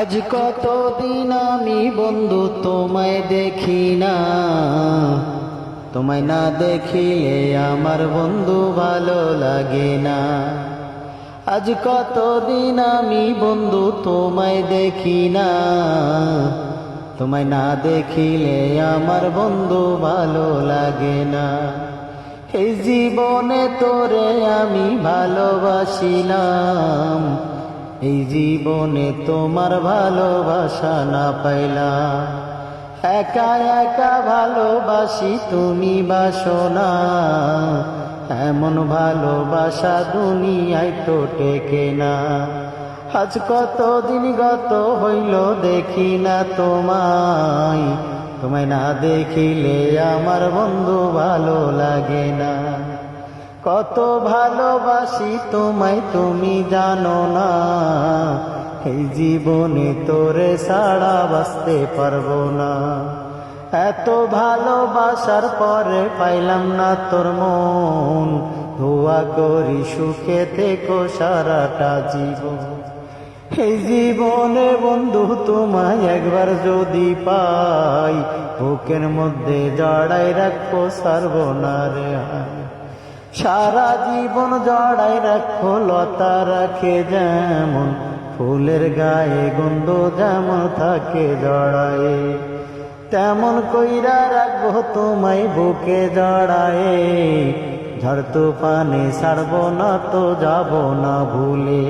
আজ কতদিন আমি বন্ধু তোমায় দেখি না? তোমায় না দেখিলে আমার বন্ধু ভালো লাগে না। আজ কতদিন আমি বন্ধু তোমায় দেখি না? তোমায় না দেখিলে আমার বন্ধু ভালো লাগে না। এই জীবনে তোরে আমি ভালোবাসিলাম। এই জীবনে তোমার ভালোবাসা না পাইলাম একা একা ভালোবাসি তুমি বাসো না এমন ভালোবাসা দুনিয়ায় তো টেকে না। আজ কতদিন গত হইল দেখি না তোমায়। তোমায় না দেখিলে আমার বন্ধু ভালো লাগে না। কত ভালোবাসি তোমায়, তুমি জানো না। এই জীবনে তোরে সাড়া বাঁচতে পারব না। এত ভালোবাসার পরে পাইলাম না তোর মন। ধোয়া করি সুখে থেকো সারাটা জীবন। এই জীবনে বন্ধু তোমায় একবার যদি পাই, বুকের মধ্যে জড়াই রাখো সর্বনারে সারা জীবন জড়াই রাখো, লতা রাখে যেমন, ফুলের গায়ে গন্ধ যেমন থাকে জড়ায়ে। তেমন কইরা রাখব তোমায় বুকে জড়ায়ে। ঝড় তুফানে ছাড়ব না তো যাব না ভুলে।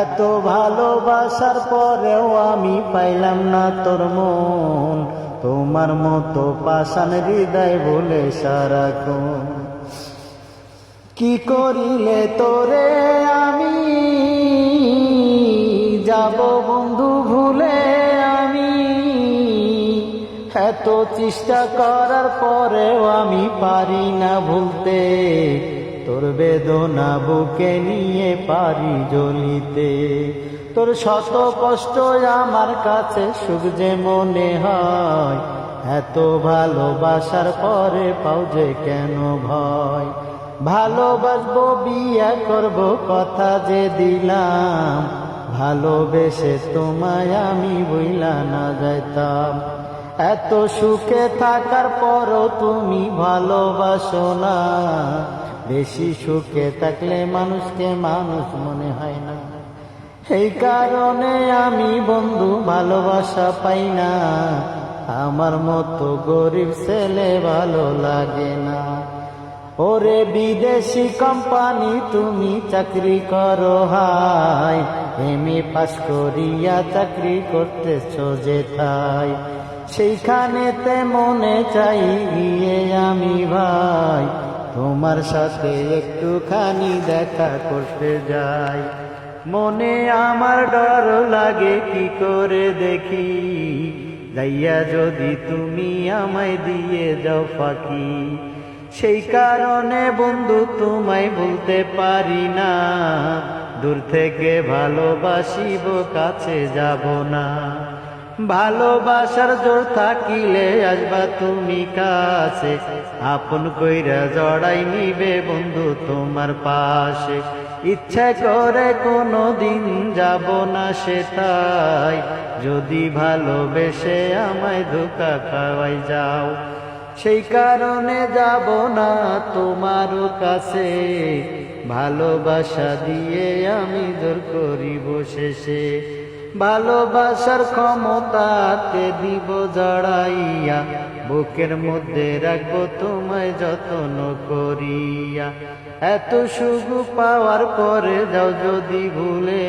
এত ভালোবাসার পরেও আমি পাইলাম না তোর মন। তোমার মতো পাষাণ হৃদয় বলে সারাক্ষণ কি করিলে তোরে আমি? যাব বন্ধু ভুলে আমি। এত চেষ্টা করার পরেও আমি পারি না ভুলতে। তোর বেদনা বুকে নিয়ে পারি জ্বলিতে। তোর শত কষ্ট আমার কাছে সুখ যে মনে হয়, এত ভালোবাসার পরে পাও যে কেন ভয়? ভালোবাসবো, বিয়া করব কথা যে দিলাম। ভালোবেসে তোমায় আমি বইলা না যাইতাম। এত সুখে থাকার পরও তুমি ভালোবাসো না। বেশি সুখে থাকলে মানুষকে মানুষ মনে হয় না। এই কারণে আমি বন্ধু ভালোবাসা পাই না। আমার মতো গরিব ছেলে ভালো লাগে না। ওরে বিদেশি কোম্পানি, তুমি চাকরি করো হাই এমএ পাস করিয়া চাকরি করতেছ যেথায়। সেইখানেতে মনে চাই গিয়ে আমি ভাই। তোমার সাথে একটুখানি দেখা করতে যাই। মনে আমার ডর লাগে, কি করে দেখি? যাইয়া যদি তুমি আমায় দিয়ে যাও ফাঁকি। সেই কারণে বন্ধু তোমায় বলতে পারি না। দূর থেকে ভালোবাসিব, কাছে যাব না। ভালোবাসার জোর থাকিলে আসবা তুমি কাছে। আপন কইরা জড়াই নিবে বন্ধু তোমার পাশে। ইচ্ছা করে কোনো দিন যাব না সে তাই। যদি ভালোবেসে আমায় ধোকা খাওয়াই যাও সেই কারণে যাব না তোমার কাছে। ভালোবাসা দিয়ে আমি জোর করিব শেষে। ভালোবাসার ক্ষমতাতে দিব জড়াইয়া। বুকের মধ্যে রাখব তোমায় যত্ন করিয়া। এত সুখ পাওয়ার পরে যাও যদি ভুলে।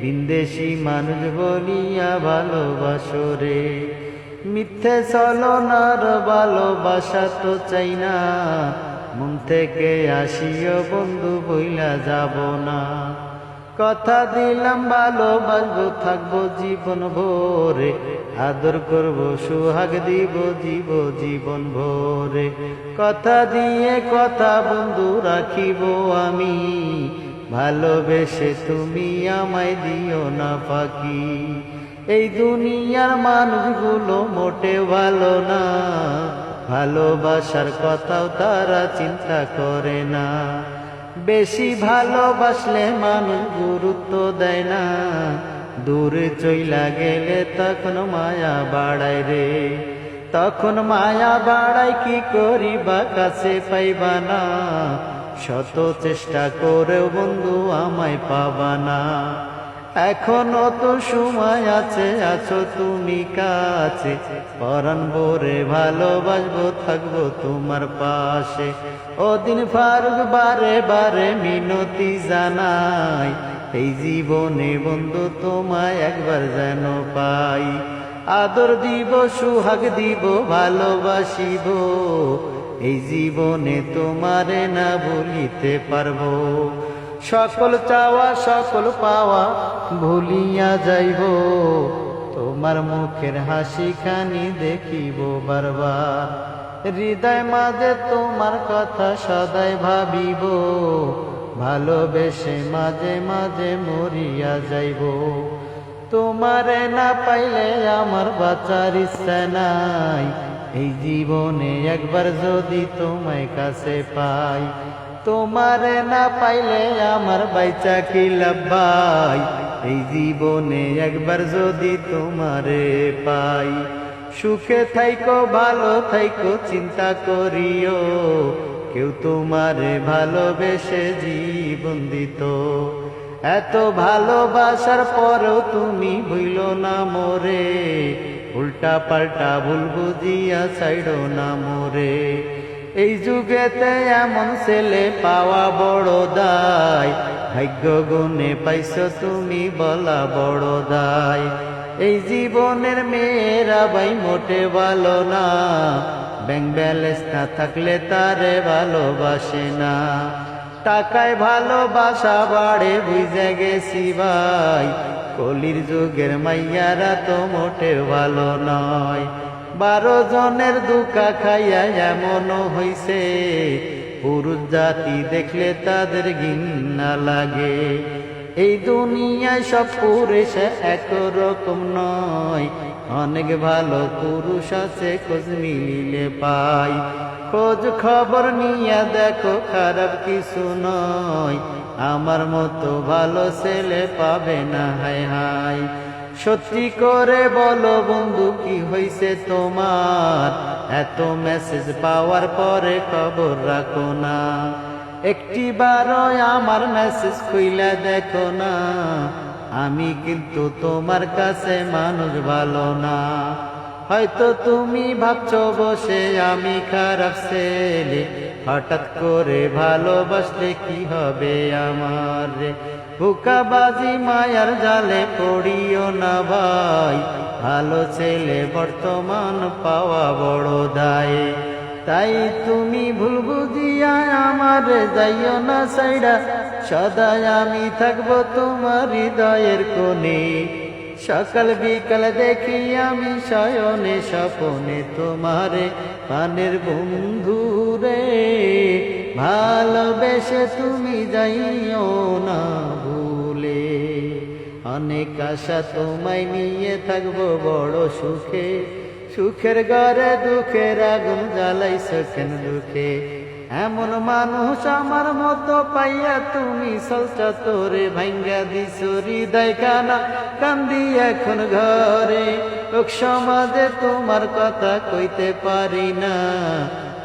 বিন্দেশি মানুষ বলিয়া ভালোবাসো রে। মিথ্যে চলনার ভালোবাসা তো চাই না। মন থেকে আসিও বন্ধু বইলা যাব না। কথা দিলাম, ভালোবাসবো, থাকব জীবন ভোরে। আদর করব, সুহাগ দিব জীব জীবন ভোরে। কথা দিয়ে কথা বন্ধু রাখিব আমি। ভালোবেসে তুমি আমায় দিও না পাখি এই দুনিয়ার মানুষগুলো মোটে ভালো না। ভালোবাসার কথাও তারা চিন্তা করে না। বেশি ভালোবাসলে মানুষ গুরুত্ব দেয় না। দূরে চইলা গেলে তখন মায়া বাড়ায় রে। তখন মায়া বাড়ায় কি করিবা, কাছে পাইবা না। শত চেষ্টা করেও বন্ধু আমায় পাবা না। এখনও তো সময় আছে, আছো তুমি কাছে। পরাণ ভরে ভালোবাসবো, থাকব তোমার পাশে। ওদিন ফারুক বারে বারে মিনতি জানাই, এই জীবনে বন্ধু তোমায় একবার যেন পাই। আদর দিব, সুহাগ দিব ভালোবাসিব এই জীবনে তোমারে না ভুলিতে পারব। সকল চাওয়া, সকল পাওয়া ভুলিয়া যাইব, তোমার মুখের হাসি খানি দেখিব বারবার। হৃদয় মাঝে তোমার কথা সদাই ভাবিব, ভালোবেসে মাঝে মাঝে মরিয়া যাইব। তোমারে না পাইলে আমার বাঁচার ইচ্ছা নাই, এই জীবনে একবার যদি তোমায় কাছে পাই। তোমারে না পাইলে আমার বাইচা কি লাভাই এই জীবনে একবার যদি তোমারে পাই, সুখে থাইকো, ভালো থাইকো, চিন্তা করিও। কেউ তোমারে ভালোবেসে জীবন দিত। এত ভালোবাসার পরেও তুমি ভুইল না মোরে। উল্টা পাল্টা ভুল বুঝিয়া ছাইড়ো না মোরে। এই যুগেতে এমন ছেলে পাওয়া বড় দায়। ভাগ্য গুণে পাইছ তুমি বলা বড় দায়। এই জীবনের মেয়েরা বাই মোটে ভালো না। ব্যাংক ব্যালেন্স না থাকলে তারে ভালোবাসে না। টাকায় ভালোবাসা বাড়ে বুঝে গেছি ভাই। কলির যুগের মাইয়ারা তো মোটে ভালো নয়। বারো জনের দুকা খাইয়া এমনও হইছে। পুরুষ জাতি দেখলে তাদের ঘিন্না লাগে। এই দুনিয়ায় সব পুরুষ একরকম নয়। অনেক ভালো পুরুষ আছে, খোঁজ মিলিলে পাই। খোঁজ খবর নিয়ে দেখো, খারাপ কিছু নয়। আমার মতো ভালো ছেলে পাবে না, হায় হায়। সত্যি করে বলো বন্ধু, কি হয়েছে তোমার? এত মেসেজ পাওয়ার পরে খবর রাখো না। একটি বারো আমার মেসেজ খুইলা দেখো না। আমি কিন্তু তোমার কাছে মানুষ ভালো না। হয়তো তুমি ভাবছ বসে আমি খারাপ ছেলে। হঠাৎ করে ভালোবাসলে কি হবে আমার বুকাবাজি, মায়ার জালে পড়িও না ভাই। ভালো ছেলে বর্তমান পাওয়া বড় দায়। তাই তুমি ভুল বুঝিয়া আমার যাইও না সাইডা। সদাই আমি থাকব তোমার হৃদয়ের কোণে। সকাল বিকাল দেখি আমি শয়নে, স্বপনে তোমারে পানের বন্ধু রে ভালোবেসে তুমি যাইও না। অনেক আশা তোমায় নিয়ে থাকব বড় সুখে। সুখের ঘরে দুঃখের আগুন জ্বালাইছ কেন দুঃখে। এমন মানুষ আমার মতো পাইয়া তুমি সলচা তোরে ভাঙ্গা দিস হৃদয় কানা কান্দি এখন ঘরে, লোক সমাজে তোমার কথা কইতে পারি না।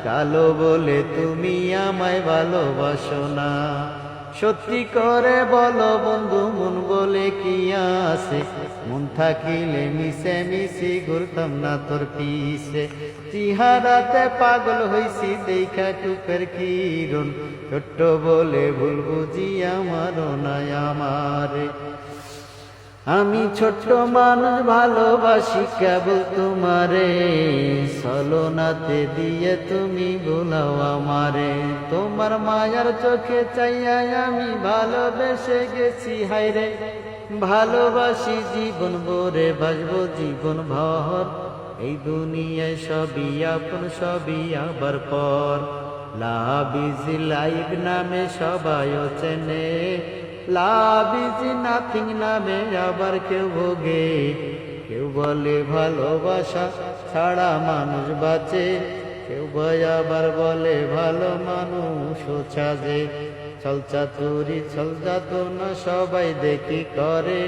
কালো বলে তুমি আমায় ভালোবাসো না। সত্যি করে বলো বন্ধু, মন বলে কি আছে? মন থাকিলে মিশে মিশি ঘুরতাম না তোর পিসে চিহারাতে পাগল হইছি, দেখা টুপের কিরণ। ছোট্ট বলে ভুল বুঝি আমার নাই আমারে। আমি ছোট্ট মানুষ, ভালোবাসি কেবল তোমারে। সলোনাতে দিয়ে তুমি বোলাও আমারে। তোমার মায়ার চোখে চাইয়া আমি ভালোবেসে গেছি হাইরে ভালোবাসি জীবন ভরে, বাসবো জীবন ভর। এই দুনিয়ায় সবই আপন, সবই আবার পর। লাভিজ লাইভ নামে সবাই চেনে লাভ ইজ নাথিং নামে আবার কেউ ভোগে। কেউ বলে ভালোবাসা ছাড়া মানুষ বাঁচে। কেউ ভয় আবার বলে ভালো মানুষ সাজে। চলচা চাতুরি চলচা তো না সবাই দেখি করে।